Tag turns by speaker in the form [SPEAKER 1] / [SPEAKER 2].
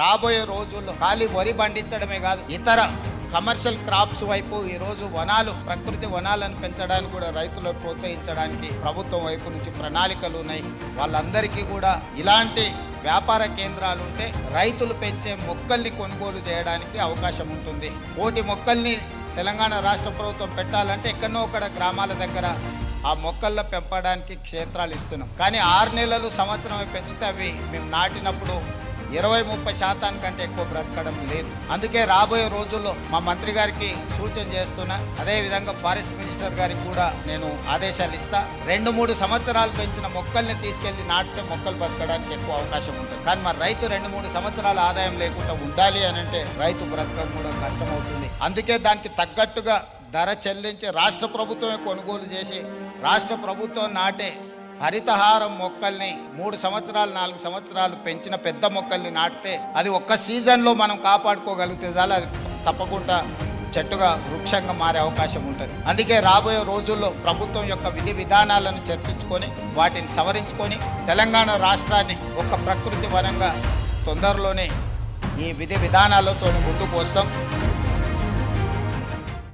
[SPEAKER 1] రాబోయే రోజుల్లో ఖాళీ వరి పండించడమే కాదు ఇతర కమర్షియల్ క్రాప్స్ వైపు ఈరోజు వనాలు ప్రకృతి వనాలను పెంచడానికి కూడా రైతులను ప్రోత్సహించడానికి ప్రభుత్వం వైపు నుంచి ప్రణాళికలు ఉన్నాయి. వాళ్ళందరికీ కూడా ఇలాంటి వ్యాపార కేంద్రాలు ఉంటే రైతులు పెంచే మొక్కల్ని కొనుగోలు చేయడానికి అవకాశం ఉంటుంది. కోటి మొక్కల్ని తెలంగాణ రాష్ట్ర ప్రభుత్వం పెట్టాలంటే ఎక్కడో ఒకడ గ్రామాల దగ్గర ఆ మొక్కల్లో పెంపడానికి క్షేత్రాలు ఇస్తున్నాం. కానీ ఆరు నెలలు సంవత్సరం పెంచితే అవి మేము నాటినప్పుడు ఇరవై ముప్పై శాతానికంటే ఎక్కువ బ్రతకడం లేదు. అందుకే రాబోయే రోజుల్లో మా మంత్రి గారికి సూచన చేస్తున్నా అదేవిధంగా ఫారెస్ట్ మినిస్టర్ గారికి కూడా నేను ఆదేశాలు ఇస్తా. రెండు మూడు సంవత్సరాలు పెంచిన మొక్కల్ని తీసుకెళ్ళి నాటితే మొక్కలు బతకడానికి ఎక్కువ అవకాశం ఉంటుంది. కానీ మరి రైతు రెండు మూడు సంవత్సరాల ఆదాయం లేకుండా ఉండాలి అని అంటే రైతు బ్రతకడం కూడా కష్టమవుతుంది. అందుకే దానికి తగ్గట్టుగా ధర చెల్లించి రాష్ట్ర ప్రభుత్వమే కొనుగోలు చేసి రాష్ట్ర ప్రభుత్వం నాటే హరితహారం మొక్కల్ని మూడు సంవత్సరాలు నాలుగు సంవత్సరాలు పెంచిన పెద్ద మొక్కల్ని నాటితే అది ఒక్క సీజన్లో మనం కాపాడుకోగలిగితే చాలు అది తప్పకుండా చెట్టుగా వృక్షంగా మారే అవకాశం ఉంటుంది. అందుకే రాబోయే రోజుల్లో ప్రభుత్వం యొక్క విధి విధానాలను చర్చించుకొని వాటిని సవరించుకొని తెలంగాణ రాష్ట్రాన్ని ఒక ప్రకృతి వనంగా తొందరలోనే ఈ విధి విధానాలతో ముందుకు వస్తాం.